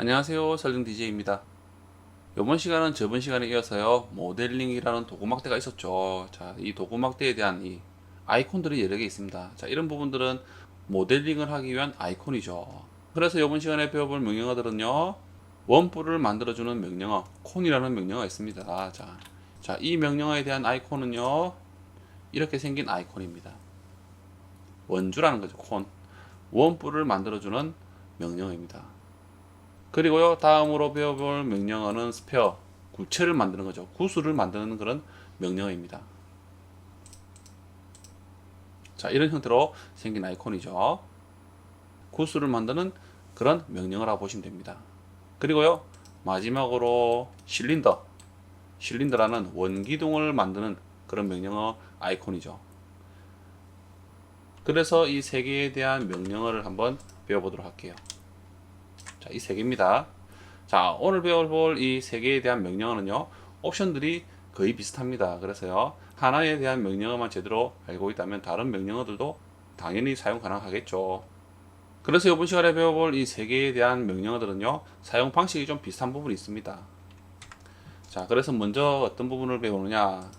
안녕하세요. 설령 DJ입니다. 이번 시간은 저번 시간에 이어서요. 모델링이라는 도구막대가 있었죠. 자이 도구막대에 대한 이 아이콘들이 여러 개 있습니다. 자 이런 부분들은 모델링을 하기 위한 아이콘이죠. 그래서 이번 시간에 배워볼 명령어들은요. 원뿔을 만들어주는 명령어 콘이라는 명령어가 있습니다. 자, 자, 이 명령어에 대한 아이콘은요. 이렇게 생긴 아이콘입니다. 원주라는 거죠 콘. 원뿔을 만들어주는 명령어입니다 그리고요 다음으로 배워볼 명령어는 스페어 구체를 만드는 거죠. 구수를 만드는 그런 명령어입니다. 자 이런 형태로 생긴 아이콘이죠. 구수를 만드는 그런 명령어라고 보시면 됩니다. 그리고요 마지막으로 실린더. 실린더라는 원기둥을 만드는 그런 명령어 아이콘이죠. 그래서 이 세 개에 대한 명령어를 한번 배워보도록 할게요 자, 이 세 개입니다. 자, 오늘 배워볼 이 세 개에 대한 명령어는요, 옵션들이 거의 비슷합니다. 그래서요, 하나에 대한 명령어만 제대로 알고 있다면 다른 명령어들도 당연히 사용 가능하겠죠. 그래서 이번 시간에 배워볼 이 세 개에 대한 명령어들은요, 사용 방식이 좀 비슷한 부분이 있습니다. 자, 그래서 먼저 어떤 부분을 배우느냐,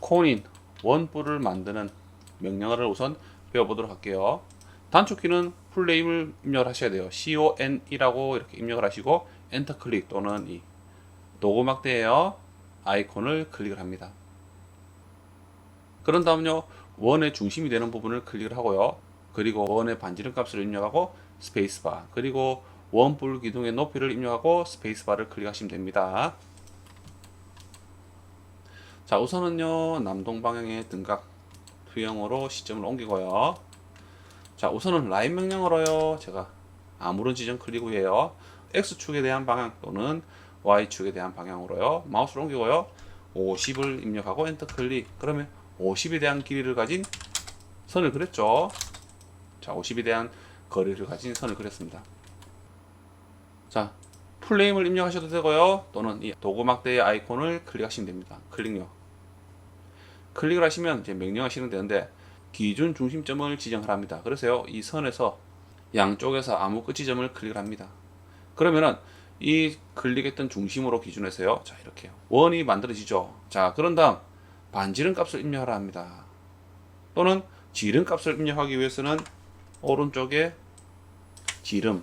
콘인, 원뿔을 만드는 명령어를 우선 배워보도록 할게요. 단축키는 풀네임을 입력을 하셔야 돼요. CON이라고 이렇게 입력을 하시고 엔터 클릭 또는 이 도구막대에요 아이콘을 클릭을 합니다. 그런 다음요 원의 중심이 되는 부분을 클릭을 하고요. 그리고 원의 반지름 값을 입력하고 스페이스바 그리고 원뿔 기둥의 높이를 입력하고 스페이스바를 클릭하시면 됩니다. 자 우선은요 남동 방향의 등각 투영으로 시점을 옮기고요. 자 우선은 라인 명령어로요. 제가 아무런 지점 클릭 후에요. X축에 대한 방향 또는 Y축에 대한 방향으로요. 마우스를 옮기고요. 50을 입력하고 엔터 클릭. 그러면 50에 대한 길이를 가진 선을 그렸죠. 자 50에 대한 거리를 가진 선을 그렸습니다. 자 풀네임을 입력하셔도 되고요. 또는 이 도구막대의 아이콘을 클릭하시면 됩니다. 클릭요. 클릭을 하시면 이제 명령어 실행되는데 기준 중심점을 지정하랍니다. 그래서요, 이 선에서 양쪽에서 아무 끝 지점을 클릭을 합니다. 그러면은 이 클릭했던 중심으로 기준해서요, 자 이렇게요. 원이 만들어지죠. 자 그런 다음 반지름 값을 입력하라 합니다. 또는 지름 값을 입력하기 위해서는 오른쪽에 지름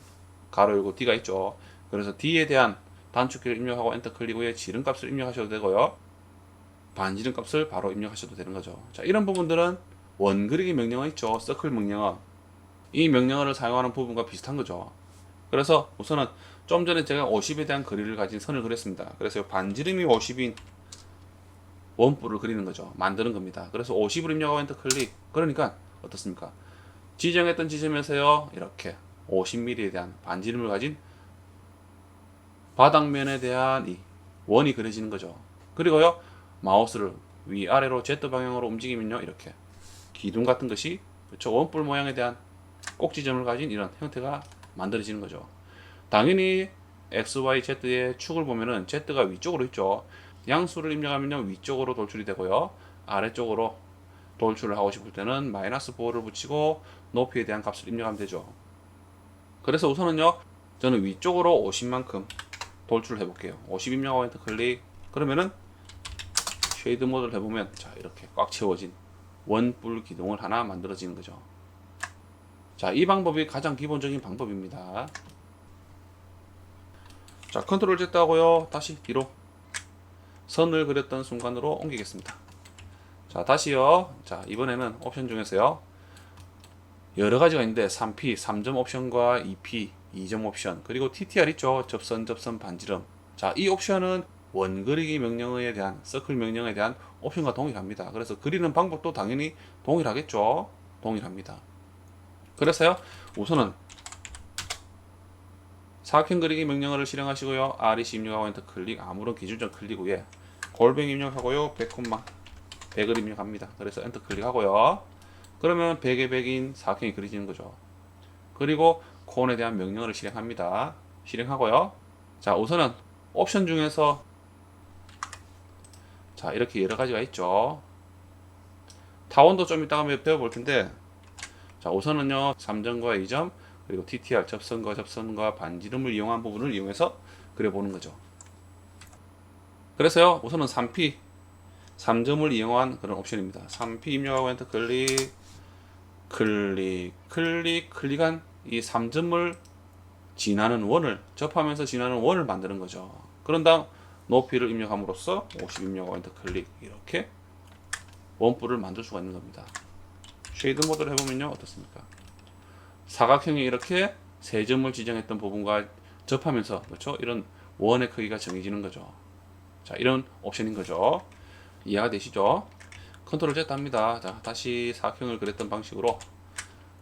가로 열고 D가 있죠. 그래서 D에 대한 단축키를 입력하고 엔터 클릭 후에 지름 값을 입력하셔도 되고요. 반지름 값을 바로 입력하셔도 되는 거죠. 자 이런 부분들은 원그리기 명령어 있죠. 서클 명령어. 이 명령어를 사용하는 부분과 비슷한 거죠. 그래서 우선은 좀 전에 제가 50에 대한 거리를 가진 선을 그렸습니다. 그래서 반지름이 50인 원뿔을 그리는 거죠. 만드는 겁니다. 그래서 50을 입력하고 엔터 클릭. 그러니까 어떻습니까? 지정했던 지점에서요. 이렇게 50mm에 대한 반지름을 가진 바닥면에 대한 이 원이 그려지는 거죠. 그리고요. 마우스를 위아래로 Z 방향으로 움직이면요. 이렇게 기둥 같은 것이 그렇죠. 원뿔 모양에 대한 꼭지점을 가진 이런 형태가 만들어지는 거죠. 당연히 x, y, z의 축을 보면은 z가 위쪽으로 있죠. 양수를 입력하면요 위쪽으로 돌출이 되고요. 아래쪽으로 돌출을 하고 싶을 때는 마이너스 4를 붙이고 높이에 대한 값을 입력하면 되죠. 그래서 우선은요 저는 위쪽으로 50만큼 돌출을 해볼게요. 50 입력하고 엔터 클릭 그러면은 쉐이드 모드를 해보면 자 이렇게 꽉 채워진 원뿔 기둥을 하나 만들어지는 거죠. 자, 이 방법이 가장 기본적인 방법입니다. 자, 컨트롤 Z 하고요. 다시 뒤로 선을 그렸던 순간으로 옮기겠습니다. 자, 다시요. 자, 이번에는 옵션 중에서요. 여러 가지가 있는데 3P, 3점 옵션과 2P, 2점 옵션, 그리고 TTR 있죠. 접선, 접선, 반지름. 자, 이 옵션은 원그리기 명령어에 대한 서클 명령에 대한 옵션과 동일합니다. 그래서 그리는 방법도 당연히 동일하겠죠. 동일합니다. 그래서요. 우선은 사각형 그리기 명령어를 실행하시고요. REC 입력하고 엔터 클릭 아무런 기준점 클릭 후에 골뱅 입력하고요. 100콤마 100을 입력합니다. 그래서 엔터 클릭하고요. 그러면 100의 100인 사각형이 그려지는 거죠. 그리고 콘에 대한 명령어를 실행합니다. 실행하고요. 자, 우선은 옵션 중에서 자 이렇게 여러 가지가 있죠 타원도 좀 이따가 배워볼 텐데 자 우선은요 3점과 2점 그리고 TTR 접선과 접선과 반지름을 이용한 부분을 이용해서 그려보는 거죠. 그래서요 우선은 3P 3점을 이용한 그런 옵션입니다. 3P 입력하고 엔터 클릭 클릭 클릭 클릭한 이 3점을 지나는 원을 접하면서 지나는 원을 만드는 거죠. 그런 다음 높이를 입력함으로써 50 입력하고 엔터 클릭 이렇게 원뿔을 만들 수가 있는 겁니다. 쉐이드 모드를 해보면요 어떻습니까? 사각형이 이렇게 세 점을 지정했던 부분과 접하면서 그렇죠? 이런 원의 크기가 정해지는 거죠. 자 이런 옵션인 거죠. 이해가 되시죠? 컨트롤 Z 합니다. 자 다시 사각형을 그렸던 방식으로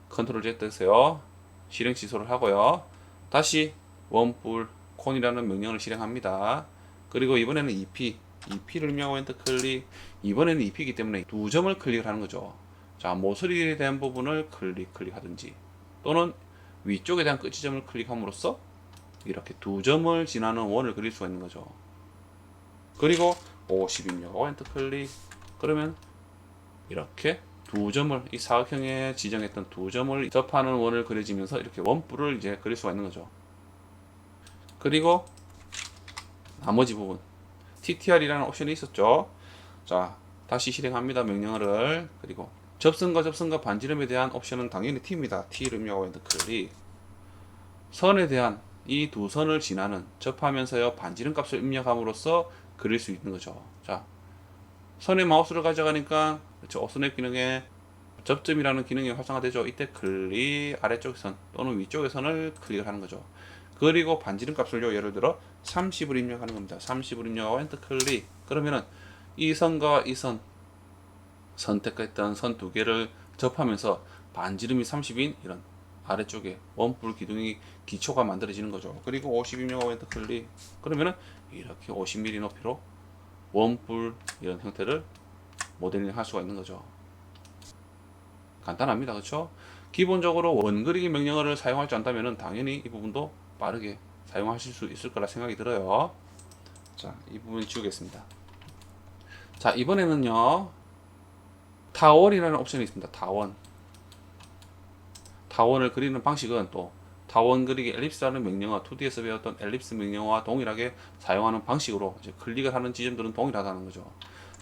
컨트롤 Z 했어요. 실행 취소를 하고요. 다시 원뿔 콘이라는 명령을 실행합니다. 그리고 이번에는 EP, EP를 입력하고 엔터 클릭. 이번에는 EP이기 때문에 두 점을 클릭을 하는 거죠. 자, 모서리에 대한 부분을 클릭, 클릭하든지 또는 위쪽에 대한 끝 지점을 클릭함으로써 이렇게 두 점을 지나는 원을 그릴 수가 있는 거죠. 그리고 50 입력하고 엔터 클릭. 그러면 이렇게 두 점을 이 사각형에 지정했던 두 점을 접하는 원을 그려지면서 이렇게 원뿔을 이제 그릴 수가 있는 거죠. 그리고 나머지 부분 TTR이라는 옵션이 있었죠. 자, 다시 실행합니다. 명령어를 그리고 접선과 접선과 반지름에 대한 옵션은 당연히 T입니다. T를 입력하고 엔터 클릭. 선에 대한 이 두 선을 지나는 접하면서요 반지름 값을 입력함으로써 그릴 수 있는 거죠. 자, 선에 마우스를 가져가니까 그렇죠. 오스냅 기능에 접점이라는 기능이 활성화되죠. 이때 클릭 아래쪽 선 또는 위쪽의 선을 클릭을 하는 거죠. 그리고 반지름 값을요 예를 들어 30을 입력하는 겁니다. 30을 입력하고 엔터 클릭 그러면은 이 선과 이 선 선택했던 선 두 개를 접하면서 반지름이 30인 이런 아래쪽에 원뿔 기둥이 기초가 만들어지는 거죠. 그리고 50 입력하고 엔터 클릭 그러면은 이렇게 50mm 높이로 원뿔 이런 형태를 모델링 할 수가 있는 거죠. 간단합니다. 그렇죠? 기본적으로 원그리기 명령어를 사용할 줄 안다면 당연히 이 부분도 빠르게 사용하실 수 있을 거라 생각이 들어요. 자, 이 부분 지우겠습니다. 자, 이번에는요. 타원이라는 옵션이 있습니다. 타원. 타원을 그리는 방식은 또 타원 그리기 엘립스라는 명령어 2D에서 배웠던 엘립스 명령어와 동일하게 사용하는 방식으로 이제 클릭을 하는 지점들은 동일하다는 거죠.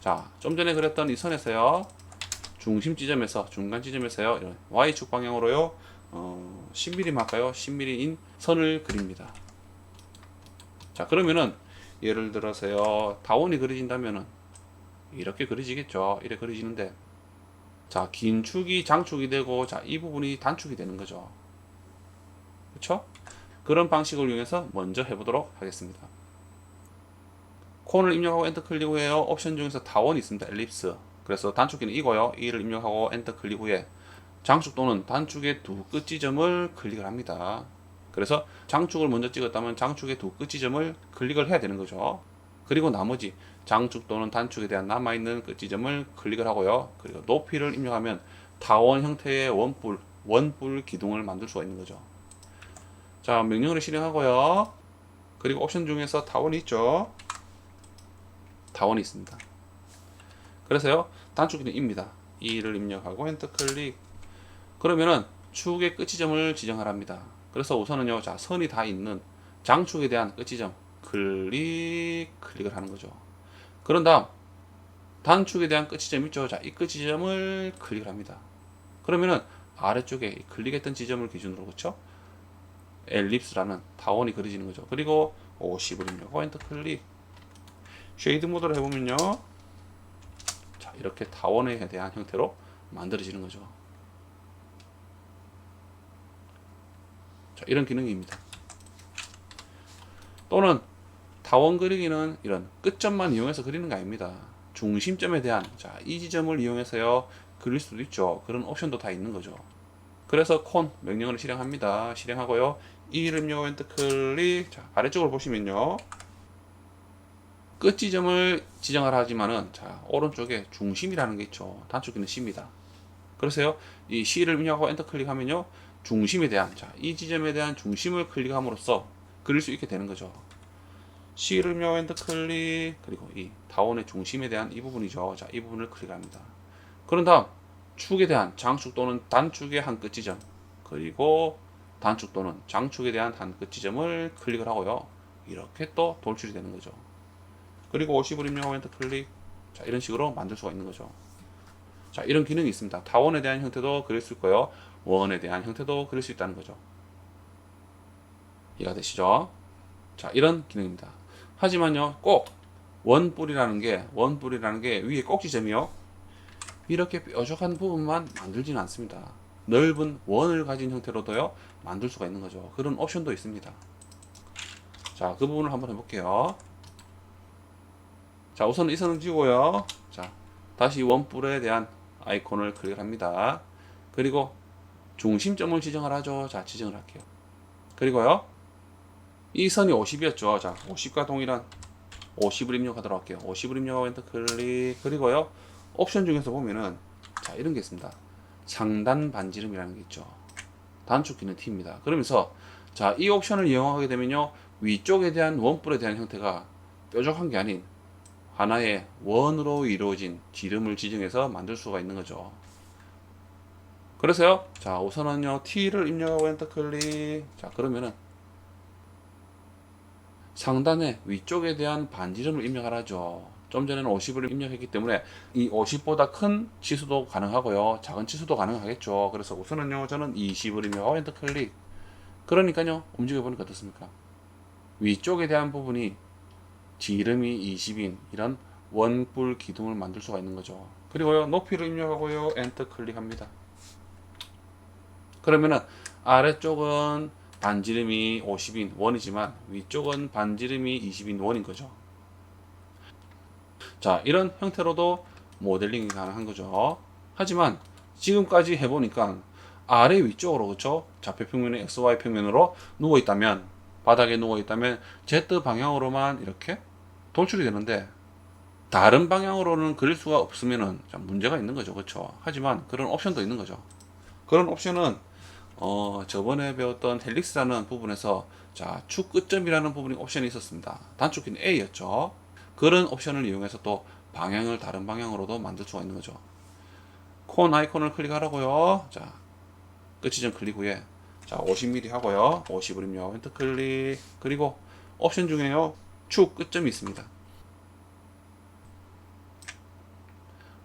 자, 좀 전에 그렸던 이 선에서요. 중심 지점에서 중간 지점에서요. 이런 Y축 방향으로요. 어, 10mm 할까요? 10mm인 선을 그립니다. 자, 그러면은 예를 들어서요. 다원이 그려진다면은 이렇게 그려지겠죠. 이렇게 그려지는데 자, 긴 축이 장축이 되고 자, 이 부분이 단축이 되는 거죠. 그렇죠? 그런 방식을 이용해서 먼저 해 보도록 하겠습니다. 콘을 입력하고 엔터 클릭 후에요. 옵션 중에서 다원이 있습니다. 엘립스. 그래서 단축키는 이고요. 이를 입력하고 엔터 클릭 후에 장축 또는 단축의 두 끝 지점을 클릭을 합니다. 그래서 장축을 먼저 찍었다면 장축의 두 끝 지점을 클릭을 해야 되는 거죠. 그리고 나머지 장축 또는 단축에 대한 남아있는 끝 지점을 클릭을 하고요. 그리고 높이를 입력하면 타원 형태의 원뿔, 원뿔 기둥을 만들 수가 있는 거죠. 자, 명령을 실행하고요. 그리고 옵션 중에서 타원이 있죠. 타원이 있습니다. 그래서요, 단축키는 입니다. 이를 입력하고 엔터 클릭. 그러면은 축의 끝 지점을 지정하랍니다. 그래서 우선은요, 자, 선이 다 있는 장축에 대한 끝 지점 클릭, 클릭을 하는 거죠. 그런 다음, 단축에 대한 끝 지점 있죠. 자, 이 끝 지점을 클릭을 합니다. 그러면은 아래쪽에 클릭했던 지점을 기준으로 그렇죠? 엘립스라는 타원이 그려지는 거죠. 그리고 50을 입력하고 엔터 클릭. 쉐이드 모드를 해보면요. 자, 이렇게 타원에 대한 형태로 만들어지는 거죠. 자, 이런 기능입니다. 또는 타원 그리기는 이런 끝점만 이용해서 그리는 게 아닙니다. 중심점에 대한 자, 이 지점을 이용해서요. 그릴 수도 있죠. 그런 옵션도 다 있는 거죠. 그래서 콘 명령을 실행합니다. 실행하고요. 이름 요 엔터 클릭. 자, 아래쪽을 보시면요. 끝 지점을 지정하라 하지만은 자, 오른쪽에 중심이라는 게 있죠. 단축키는 C입니다. 그래서요. 이 C를 입력하고 엔터 클릭하면요. 중심에 대한 자, 이 지점에 대한 중심을 클릭함으로써 그릴 수 있게 되는 거죠. C를 엔터 클릭 그리고 이 다원의 중심에 대한 이 부분이죠. 자, 이 부분을 클릭합니다. 그런 다음 축에 대한 장축 또는 단축의 한 끝 지점 그리고 단축 또는 장축에 대한 한 끝 지점을 클릭을 하고요. 이렇게 또 돌출이 되는 거죠. 그리고 50을 입력하고 엔터 클릭. 자, 이런 식으로 만들 수가 있는 거죠. 자, 이런 기능이 있습니다. 타원에 대한 형태도 그릴 수 있고요. 원에 대한 형태도 그릴 수 있다는 거죠. 이해가 되시죠? 자, 이런 기능입니다. 하지만요, 꼭 원뿔이라는 게 원뿔이라는 게 위에 꼭지점이요. 이렇게 뾰족한 부분만 만들지는 않습니다. 넓은 원을 가진 형태로도요 만들 수가 있는 거죠. 그런 옵션도 있습니다. 자, 그 부분을 한번 해볼게요. 자, 우선 이 선을 지고요. 자, 다시 원뿔에 대한 아이콘을 클릭합니다. 그리고 중심점을 지정을 하죠. 자, 지정을 할게요. 그리고요. 이 선이 50이었죠. 자, 50과 동일한 50을 입력하도록 할게요. 50을 입력하고 엔터 클릭. 그리고요. 옵션 중에서 보면은 자, 이런 게 있습니다. 상단 반지름이라는 게 있죠. 단축키는 T입니다. 그러면서 자, 이 옵션을 이용하게 되면요. 위쪽에 대한 원뿔에 대한 형태가 뾰족한 게 아닌 하나의 원으로 이루어진 지름을 지정해서 만들 수가 있는 거죠. 그래서요. 자, 우선은요. T를 입력하고 엔터 클릭. 자, 그러면은 상단에 위쪽에 대한 반지름을 입력하라죠. 좀 전에는 50을 입력했기 때문에 이 50보다 큰 치수도 가능하고요. 작은 치수도 가능하겠죠. 그래서 우선은요. 저는 20을 입력하고 엔터 클릭. 그러니까요. 움직여 보니까 어떻습니까? 위쪽에 대한 부분이 지름이 20인 이런 원뿔 기둥을 만들 수가 있는 거죠. 그리고요. 높이를 입력하고요. 엔터 클릭합니다. 그러면은 아래쪽은 반지름이 50인 원이지만 위쪽은 반지름이 20인 원인 거죠. 자, 이런 형태로도 모델링이 가능한 거죠. 하지만 지금까지 해보니까 아래 위쪽으로 그렇죠? 좌표 평면의 XY 평면으로 누워 있다면 바닥에 누워 있다면 Z 방향으로만 이렇게 돌출이 되는데 다른 방향으로는 그릴 수가 없으면은 좀 문제가 있는 거죠. 그렇죠? 하지만 그런 옵션도 있는 거죠. 그런 옵션은 어, 저번에 배웠던 헬릭스라는 부분에서 자, 축 끝점이라는 부분이 옵션이 있었습니다. 단축키는 A였죠. 그런 옵션을 이용해서 또 방향을 다른 방향으로도 만들 수가 있는 거죠. 콘 아이콘을 클릭하라고요. 자, 끝 지점 클릭 후에 자, 50mm 하고요. 50을 입력 엔터 클릭. 그리고 옵션 중에요. 축 끝점이 있습니다.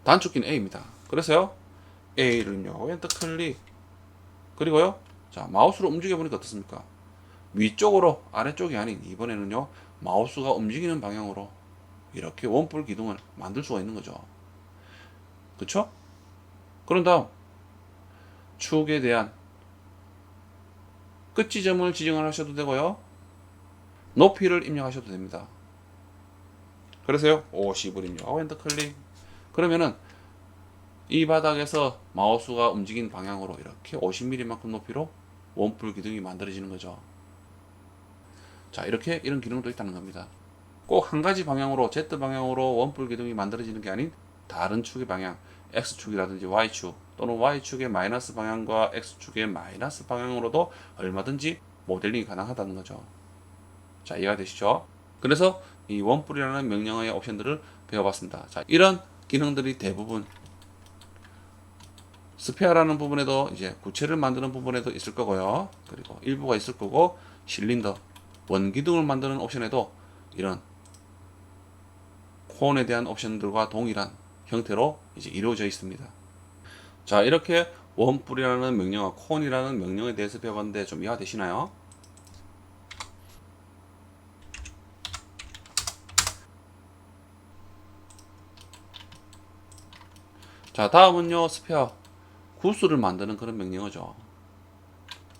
단축키는 A입니다. 그래서요. A를 입력하고 엔터 클릭. 그리고요. 자, 마우스로 움직여 보니까 어떻습니까? 위쪽으로 아래쪽이 아닌 이번에는요. 마우스가 움직이는 방향으로 이렇게 원뿔 기둥을 만들 수가 있는 거죠. 그쵸? 그런 다음 축에 대한 끝 지점을 지정을 하셔도 되고요. 높이를 입력하셔도 됩니다. 그래서요. 50을 입력하고 엔터 클릭. 그러면은 이 바닥에서 마우스가 움직인 방향으로 이렇게 50mm만큼 높이로 원뿔 기둥이 만들어지는 거죠. 자, 이렇게 이런 기능도 있다는 겁니다. 꼭 한 가지 방향으로 Z 방향으로 원뿔 기둥이 만들어지는 게 아닌 다른 축의 방향, X축이라든지 Y축 또는 Y축의 마이너스 방향과 X축의 마이너스 방향으로도 얼마든지 모델링이 가능하다는 거죠. 자, 이해가 되시죠? 그래서 이 원뿔이라는 명령어의 옵션들을 배워봤습니다. 자, 이런 기능들이 대부분 스페어라는 부분에도 이제 구체를 만드는 부분에도 있을 거고요. 그리고 일부가 있을 거고 실린더 원기둥을 만드는 옵션에도 이런 콘에 대한 옵션들과 동일한 형태로 이제 이루어져 있습니다. 자, 이렇게 원뿔이라는 명령어, 콘이라는 명령에 대해서 배워봤는데 좀 이해가 되시나요? 자, 다음은요, 스페어. 구수를 만드는 그런 명령어죠.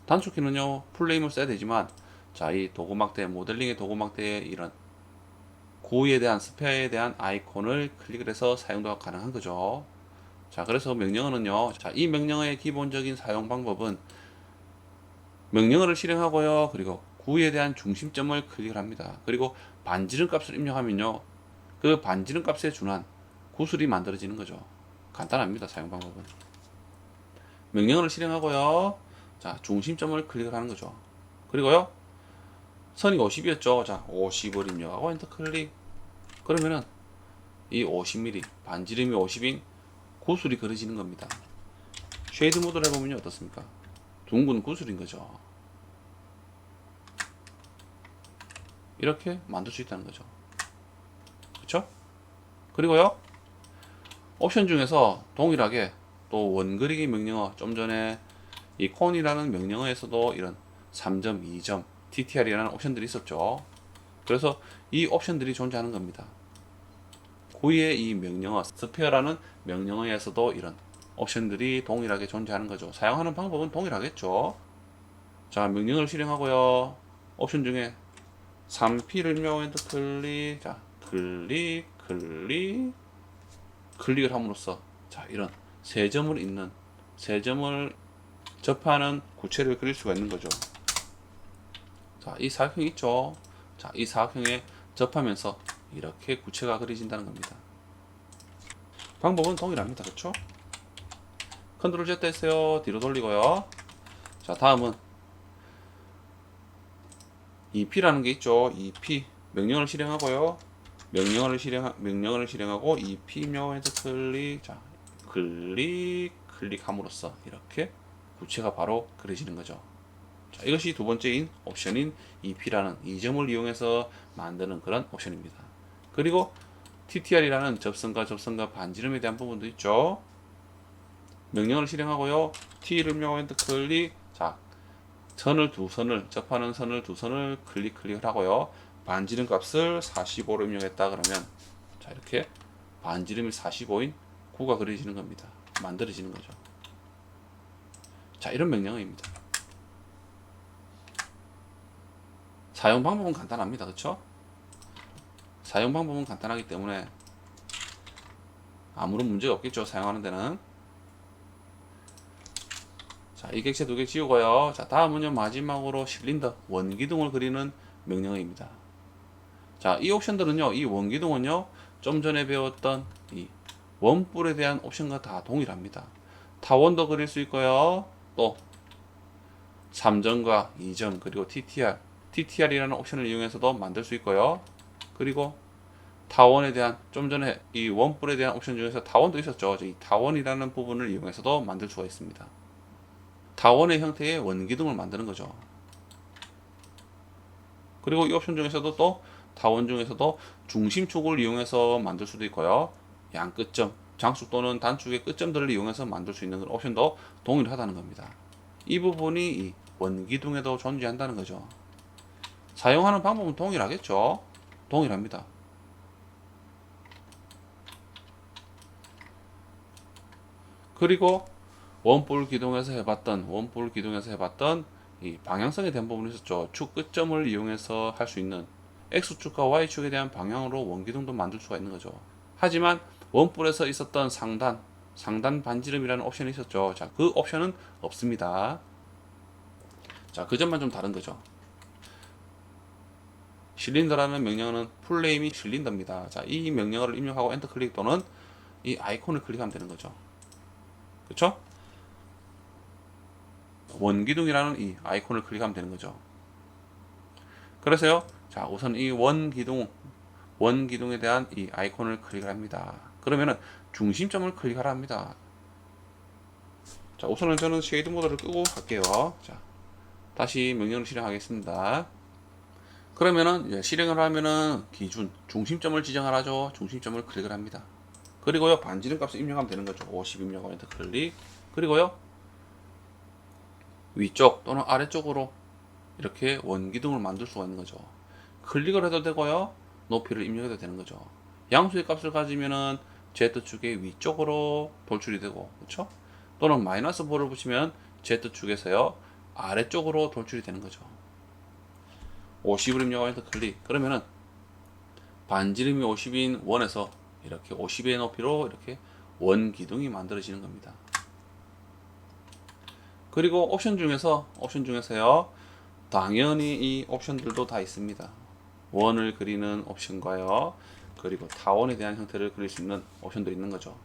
단축키는요, 풀네임을 써야 되지만, 자, 이 도구막대, 모델링의 도구막대에 이런 구에 대한 스페어에 대한 아이콘을 클릭을 해서 사용도 가능한 거죠. 자, 그래서 명령어는요, 자, 이 명령어의 기본적인 사용 방법은 명령어를 실행하고요, 그리고 구에 대한 중심점을 클릭을 합니다. 그리고 반지름 값을 입력하면요, 그 반지름 값에 준한 구슬이 만들어지는 거죠. 간단합니다, 사용 방법은. 명령을 실행하고요. 자, 중심점을 클릭을 하는 거죠. 그리고요. 선이 50이었죠. 자, 50을 입력하고 엔터 클릭. 그러면은 이 50mm 반지름이 50인 구슬이 그려지는 겁니다. 쉐이드 모드를 해보면 어떻습니까? 둥근 구슬인 거죠. 이렇게 만들 수 있다는 거죠. 그렇죠? 그리고요. 옵션 중에서 동일하게 또 원그리기 명령어 좀 전에 이 콘이라는 명령어에서도 이런 3점, 2점, TTR이라는 옵션들이 있었죠. 그래서 이 옵션들이 존재하는 겁니다. 고유의 이 명령어 스페어라는 명령어에서도 이런 옵션들이 동일하게 존재하는 거죠. 사용하는 방법은 동일하겠죠. 자, 명령을 실행하고요. 옵션 중에 3P를 입력하고 엔터 클릭, 자, 클릭, 클릭, 클릭을 함으로써 자, 이런 세 점을 잇는 세 점을 접하는 구체를 그릴 수가 있는 거죠. 자, 이 사각형 있죠? 자, 이 사각형에 접하면서 이렇게 구체가 그려진다는 겁니다. 방법은 동일합니다. 그렇죠? 컨트롤 Z 했어요. 뒤로 돌리고요. 자, 다음은 이 P라는 게 있죠. 이 P 명령을 실행하고요. 명령을 실행 명령을 실행하고 이 P 입력 엔터 클릭 자 클릭 클릭함으로써 이렇게 구체가 바로 그려지는 거죠. 자, 이것이 두 번째인 옵션인 EP라는 이 점을 이용해서 만드는 그런 옵션입니다. 그리고 TTR이라는 접선과 접선과 반지름에 대한 부분도 있죠. 명령을 실행하고요. T를 엔터 클릭. 자, 선을 두 선을 접하는 선을 두 선을 클릭 클릭을 하고요. 반지름 값을 45로 입력했다 그러면 자 이렇게 반지름이 45인 구가 그려지는 겁니다. 만들어지는 거죠. 자 이런 명령어입니다. 사용 방법은 간단합니다. 그렇죠? 사용 방법은 간단하기 때문에 아무런 문제가 없겠죠. 사용하는 데는 자, 이 객체 두 개 지우고요. 자, 다음은요, 마지막으로 실린더, 원기둥을 그리는 명령어입니다. 자, 이 옵션들은요, 이 원기둥은요, 좀 전에 배웠던 이 원뿔에 대한 옵션과 다 동일합니다. 타원도 그릴 수 있고요, 또 3점과 2점, 그리고 TTR, TTR이라는 옵션을 이용해서도 만들 수 있고요. 그리고 타원에 대한 좀 전에 이 원뿔에 대한 옵션 중에서 타원도 있었죠. 이 타원이라는 부분을 이용해서도 만들 수가 있습니다. 타원의 형태의 원기둥을 만드는 거죠. 그리고 이 옵션 중에서도 또 타원 중에서도 중심축을 이용해서 만들 수도 있고요. 양 끝점, 장축 또는 단축의 끝점들을 이용해서 만들 수 있는 옵션도 동일하다는 겁니다. 이 부분이 이 원기둥에도 존재한다는 거죠. 사용하는 방법은 동일하겠죠. 동일합니다. 그리고 원볼 기둥에서 해봤던 원볼 기둥에서 해봤던 이 방향성에 대한 부분이 있었죠. 축 끝점을 이용해서 할 수 있는 x축과 y축에 대한 방향으로 원기둥도 만들 수가 있는 거죠. 하지만 원뿔에서 있었던 상단 상단 반지름이라는 옵션이 있었죠. 자, 그 옵션은 없습니다. 자, 그 점만 좀 다른 거죠. 실린더라는 명령어는 풀네임이 실린더입니다. 자, 이 명령어를 입력하고 엔터 클릭 또는 이 아이콘을 클릭하면 되는 거죠. 그렇죠? 원기둥이라는 이 아이콘을 클릭하면 되는 거죠. 그래서요. 자, 우선 이 원기둥 원기둥에 대한 이 아이콘을 클릭을 합니다. 그러면은 중심점을 클릭하라 합니다. 자, 우선은 저는 쉐이드 모드를 끄고 할게요. 자, 다시 명령을 실행하겠습니다. 그러면은 실행을 하면은 기준 중심점을 지정하라죠. 중심점을 클릭을 합니다. 그리고요 반지름 값을 입력하면 되는 거죠. 50 입력하면 엔터 클릭. 그리고요 위쪽 또는 아래쪽으로 이렇게 원기둥을 만들 수가 있는 거죠. 클릭을 해도 되고요. 높이를 입력해도 되는 거죠. 양수의 값을 가지면은 Z축의 위쪽으로 돌출이 되고, 그렇죠? 또는 마이너스 볼을 붙이면 Z축에서요 아래쪽으로 돌출이 되는 거죠. 50을 입력하면 엔터 클릭. 그러면은 반지름이 50인 원에서 이렇게 50의 높이로 이렇게 원 기둥이 만들어지는 겁니다. 그리고 옵션 중에서 옵션 중에서요. 당연히 이 옵션들도 다 있습니다. 원을 그리는 옵션과요. 그리고 타원에 대한 형태를 그릴 수 있는 옵션도 있는 거죠.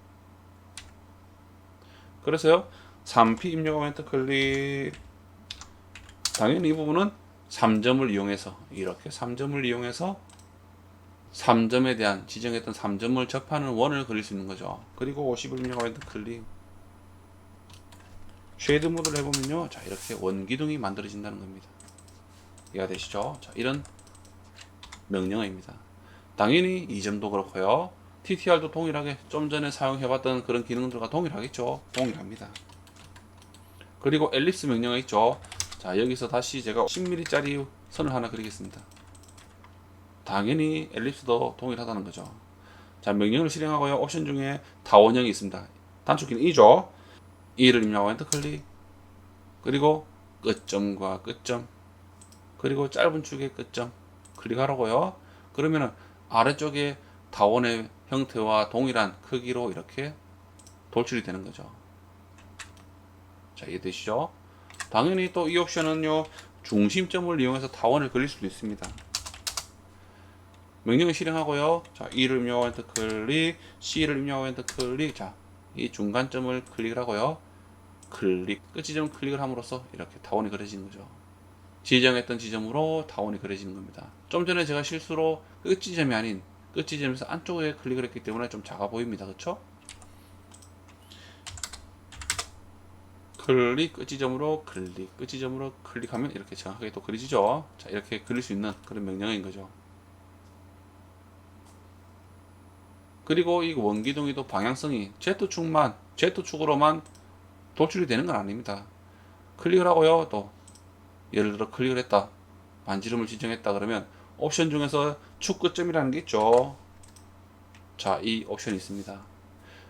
그래서요. 3P 입력 엔터 클릭. 당연히 이 부분은 3점을 이용해서 이렇게 3점을 이용해서 3점에 대한 지정했던 3점을 접하는 원을 그릴 수 있는 거죠. 그리고 50을 입력하고 엔터 클릭. 쉐이드 모드를 해보면요. 자, 이렇게 원기둥이 만들어진다는 겁니다. 이해가 되시죠? 자, 이런 명령어입니다. 당연히 이 점도 그렇고요. TTR도 동일하게 좀 전에 사용해봤던 그런 기능들과 동일하겠죠. 동일합니다. 그리고 엘립스 명령어 있죠. 자 여기서 다시 제가 10mm짜리 선을 하나 그리겠습니다. 당연히 엘립스도 동일하다는 거죠. 자 명령을 실행하고요. 옵션 중에 다원형이 있습니다. 단축키는 이죠. 이를 입력하고 엔터 클릭 그리고 끝점과 끝점 그리고 짧은 축의 끝점 클릭하라고요. 그러면은 아래쪽에 다원의 형태와 동일한 크기로 이렇게 돌출이 되는 거죠. 자, 이해되시죠? 당연히 또 이 옵션은요, 중심점을 이용해서 다원을 그릴 수도 있습니다. 명령을 실행하고요. 자, E를 입력하고 엔터 클릭, C를 입력하고 엔터 클릭. 자, 이 중간점을 클릭을 하고요. 클릭, 끝 지점 클릭을 함으로써 이렇게 다원이 그려지는 거죠. 지정했던 지점으로 다원이 그려지는 겁니다. 좀 전에 제가 실수로 끝 지점이 아닌 끝 지점에서 안쪽에 클릭을 했기 때문에 좀 작아 보입니다. 그렇죠? 클릭 끝 지점으로 클릭 끝 지점으로 클릭하면 이렇게 정확하게 또 그려지죠. 자, 이렇게 그릴 수 있는 그런 명령어인 거죠. 그리고 이 원기둥이 또 방향성이 Z축만 Z축으로만 돌출이 되는 건 아닙니다. 클릭을 하고요. 또 예를 들어 클릭을 했다. 반지름을 지정했다 그러면 옵션 중에서 축 끝점이라는 게 있죠. 자, 이 옵션이 있습니다.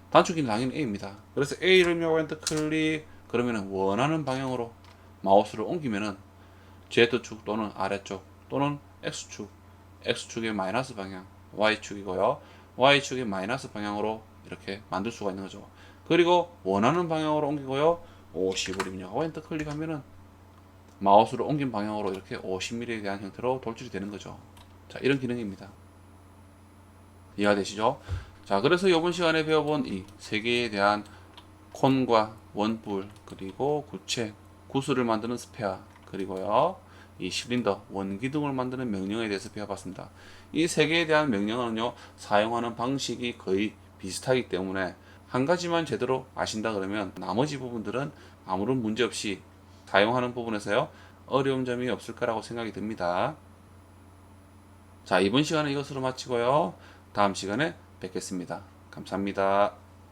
단축키는 당연히 A입니다. 그래서 A를 엔터 클릭 그러면은 원하는 방향으로 마우스를 옮기면은 Z축 또는 아래쪽 또는 X축 X축의 마이너스 방향 Y축이고요. Y축의 마이너스 방향으로 이렇게 만들 수가 있는 거죠. 그리고 원하는 방향으로 옮기고요. 50을 입력하고 엔터 클릭하면은 마우스를 옮긴 방향으로 이렇게 50mm에 대한 형태로 돌출이 되는 거죠. 자, 이런 기능입니다. 이해가 되시죠? 자, 그래서 이번 시간에 배워본 이 세 개에 대한 콘과 원뿔, 그리고 구체, 구슬을 만드는 스페어, 그리고요, 이 실린더, 원기둥을 만드는 명령에 대해서 배워봤습니다. 이 세 개에 대한 명령어는요, 사용하는 방식이 거의 비슷하기 때문에 한 가지만 제대로 아신다 그러면 나머지 부분들은 아무런 문제 없이 사용하는 부분에서요, 어려운 점이 없을 거라고 생각이 듭니다. 자, 이번 시간은 이것으로 마치고요. 다음 시간에 뵙겠습니다. 감사합니다.